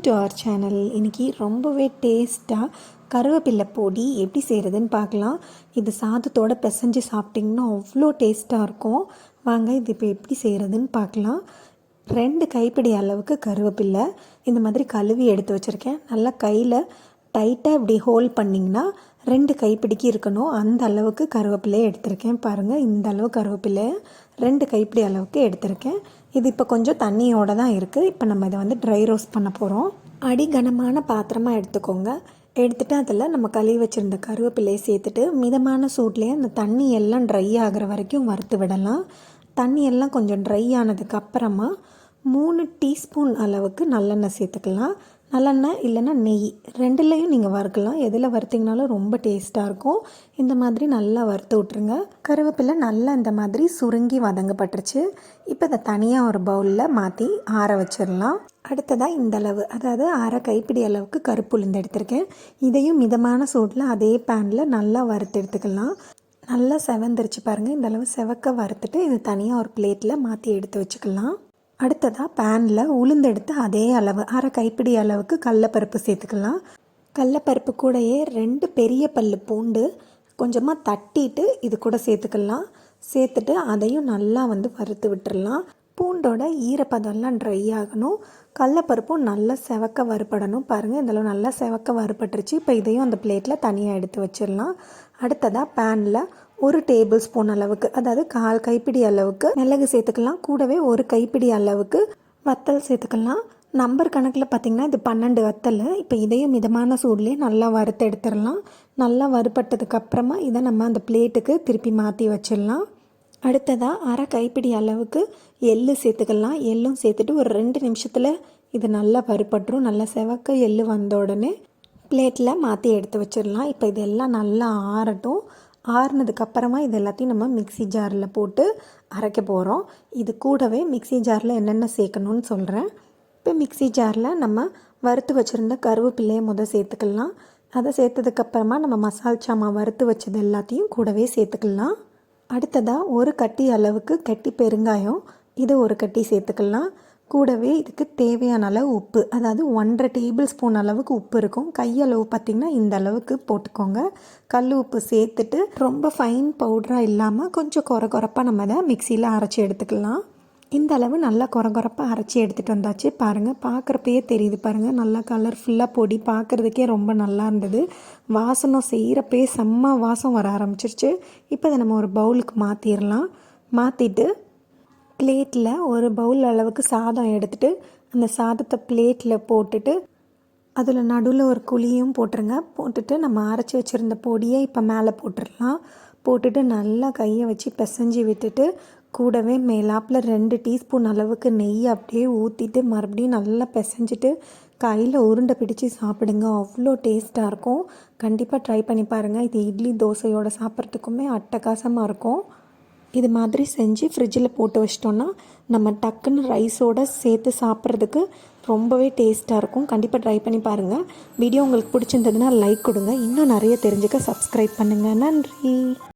Welcome to our channel இன்றைக்கி ரொம்பவே டேஸ்ட்டாக கருவேப்பிலை பொடி எப்படி செய்கிறதுன்னு பார்க்கலாம். இது சாதத்தோட பிசைஞ்சு சாப்பிட்டிங்கன்னா அவ்வளோ டேஸ்ட்டாக இருக்கும். வாங்க இது இப்போ எப்படி செய்கிறதுன்னு பார்க்கலாம். ரெண்டு கைப்பிடி அளவுக்கு கருவேப்பிலை. இந்த மாதிரி கழுவி எடுத்து வச்சுருக்கேன். நல்லா கையில் டைட்டாக இப்படி ஹோல்ட் பண்ணிங்கன்னா ரெண்டு கைப்பிடிக்கு இருக்கணும். அந்த அளவுக்கு கருவேப்பிலையை எடுத்திருக்கேன். பாருங்கள் இந்த அளவு கருவேப்பிலை ரெண்டு கைப்பிடி அளவுக்கு எடுத்திருக்கேன். இது இப்போ கொஞ்சம் தண்ணியோடு தான் இருக்குது இப்போ நம்ம இதை வந்து ட்ரை ரோஸ்ட் பண்ண போகிறோம் அடிகனமான பாத்திரமாக எடுத்துக்கோங்க. எடுத்துகிட்டு அதில் நம்ம கழுவி வச்சுருந்த கருவேப்பிலையை சேர்த்துட்டு மிதமான சூட்லேயே அந்த தண்ணி எல்லாம் ட்ரை ஆகிற வரைக்கும் வறுத்து விடலாம். தண்ணி எல்லாம் கொஞ்சம் ட்ரை ஆனதுக்கு அப்புறமா மூணு டீஸ்பூன் அளவுக்கு நல்லெண்ணெய் சேர்த்துக்கலாம். நல்லெண்ணெய் இல்லைன்னா நெய். ரெண்டுலேயும் நீங்கள் வறுக்கலாம். எதில் வறுத்திங்கனாலும் ரொம்ப டேஸ்ட்டாக இருக்கும். இந்த மாதிரி நல்லா வறுத்து விட்ருங்க கருவேப்பிலை நல்லா இந்த மாதிரி சுருங்கி வதங்கப்பட்டுருச்சு. இப்போ இதை தனியாக ஒரு பவுலில் மாற்றி ஆற வச்சிடலாம். அடுத்ததாக இந்த அளவு. அதாவது அரை கைப்பிடி அளவுக்கு கருப்பு உளுந்து எடுத்திருக்கேன். இதையும் மிதமான சூட்டில் அதே பேனில் நல்லா வறுத்து எடுத்துக்கலாம். நல்லா செவந்துருச்சு பாருங்கள் இந்த அளவு செவக்க வறுத்துட்டு இது தனியாக ஒரு பிளேட்டில் மாற்றி எடுத்து வச்சுக்கலாம். அடுத்ததாக பேனில் உளுந்தெடுத்து அதே அளவு அரை கைப்பிடி அளவுக்கு கடலப்பருப்பு சேர்த்துக்கலாம். கடலப்பருப்பு கூடயே ரெண்டு பெரிய பல் பூண்டு கொஞ்சமாக தட்டிட்டு இது கூட சேர்த்துக்கலாம். சேர்த்துட்டு அதையும் நல்லா வந்து வறுத்து விட்டுடலாம் பூண்டோட ஈரப்பதம்லாம் ட்ரை ஆகணும். கடலப்பருப்பும் நல்லா செவக்க வறுபடணும். பாருங்கள் இதெல்லாம் நல்லா செவக்க வறுபட்டுருச்சு. இப்போ இதையும் அந்த பிளேட்டில் தனியாக எடுத்து வச்சிடலாம். அடுத்ததாக பேனில் ஒரு டேபிள் ஸ்பூன் அளவுக்கு அதாவது கால் கைப்பிடி அளவுக்கு மிளகு சேர்த்துக்கலாம். கூடவே ஒரு கைப்பிடி அளவுக்கு வத்தல் சேர்த்துக்கலாம். நம்பர் கணக்கில் பார்த்திங்கன்னா இது பன்னெண்டு வத்தல். இப்போ இதையும் மிதமான சூட்லேயே நல்லா வறுத்து எடுத்துடலாம். நல்லா வறுபட்டதுக்கப்புறமா இதை நம்ம அந்த பிளேட்டுக்கு திருப்பி மாற்றி வச்சிடலாம். அடுத்ததாக அரை கைப்பிடி அளவுக்கு எள்ளு சேர்த்துக்கலாம். எள்ளும் சேர்த்துட்டு ஒரு ரெண்டு நிமிஷத்தில் இது நல்லா வறுபட்டுரும். நல்லா செவக்க எள்ளு வந்த உடனே பிளேட்டில் மாற்றி எடுத்து வச்சிடலாம். இப்போ இதெல்லாம் நல்லா ஆறட்டும். ஆறுனதுக்கப்புறமா இது எல்லாத்தையும் நம்ம மிக்சி ஜாரில் போட்டு அரைக்க போகிறோம் இது கூடவே மிக்சி ஜாரில் என்னென்ன சேர்க்கணும்னு சொல்கிறேன் இப்போ மிக்சி ஜாரில் நம்ம வறுத்து வச்சுருந்த கருவேப்பிள்ளையை முதல் சேர்த்துக்கலாம். அதை சேர்த்ததுக்கப்புறமா நம்ம மசால் சாமான் வறுத்து வச்சது எல்லாத்தையும் கூடவே சேர்த்துக்கலாம். அடுத்ததாக ஒரு கட்டி அளவுக்கு கட்டி பெருங்காயம். இது ஒரு கட்டி சேர்த்துக்கலாம். கூடவே இதுக்கு தேவையான அளவு உப்பு அதாவது ஒன்றரை டேபிள் ஸ்பூன் அளவுக்கு உப்பு இருக்கும். கையளவு பார்த்திங்கன்னா இந்த அளவுக்கு போட்டுக்கோங்க. கல் உப்பு சேர்த்துட்டு ரொம்ப ஃபைன் பவுடராக இல்லாமல் கொஞ்சம் குறை குறைப்பாக நம்ம அதை மிக்சியில் அரைச்சி எடுத்துக்கலாம். இந்த அளவு நல்லா குறை குறைப்பாக அரைச்சி எடுத்துகிட்டு வந்தாச்சு. பாருங்கள் பார்க்குறப்பயே தெரியுது பாருங்கள் நல்லா கலர்ஃபுல்லாக பொடி பார்க்குறதுக்கே ரொம்ப நல்லா இருந்தது. வாசனம் செய்கிறப்பே செம்ம வாசம் வர ஆரம்பிச்சிருச்சு. இப்போ அதை நம்ம ஒரு பவுலுக்கு மாற்றிடலாம் மாற்றிட்டு பிளேட்டில் ஒரு பவுல் அளவுக்கு சாதம் எடுத்துகிட்டு அந்த சாதத்தை பிளேட்டில் போட்டுட்டு அதில் நடுவில் ஒரு குழியும் போட்டுருங்க. போட்டுட்டு நம்ம அரைச்சி வச்சுருந்த பொடியை இப்போ மேலே போட்டுடலாம். போட்டுட்டு நல்லா கையை வச்சு பிசைஞ்சு விட்டுட்டு கூடவே மேலாப்பில் ரெண்டு டீஸ்பூன் அளவுக்கு நெய் அப்படியே ஊற்றிட்டு மறுபடியும் நல்லா பிசைஞ்சிட்டு கையில் உருண்டை பிடிச்சி சாப்பிடுங்க. அவ்வளோ டேஸ்ட்டாக இருக்கும். கண்டிப்பாக ட்ரை பண்ணி பாருங்கள் இது இட்லி தோசையோடு சாப்பிட்றதுக்குமே அட்டகாசமாக இருக்கும். இது மாதிரி செஞ்சு ஃப்ரிட்ஜில் போட்டு வச்சிட்டோன்னா நம்ம டக்குன்னு ரைஸோடு சேர்த்து சாப்பிட்றதுக்கு ரொம்பவே டேஸ்ட்டாக இருக்கும். கண்டிப்பாக ட்ரை பண்ணி பாருங்கள் வீடியோ உங்களுக்கு பிடிச்சிருந்ததுன்னா லைக் கொடுங்க. இன்னும் நிறைய தெரிஞ்சுக்க சப்ஸ்கிரைப் பண்ணுங்கள் நன்றி.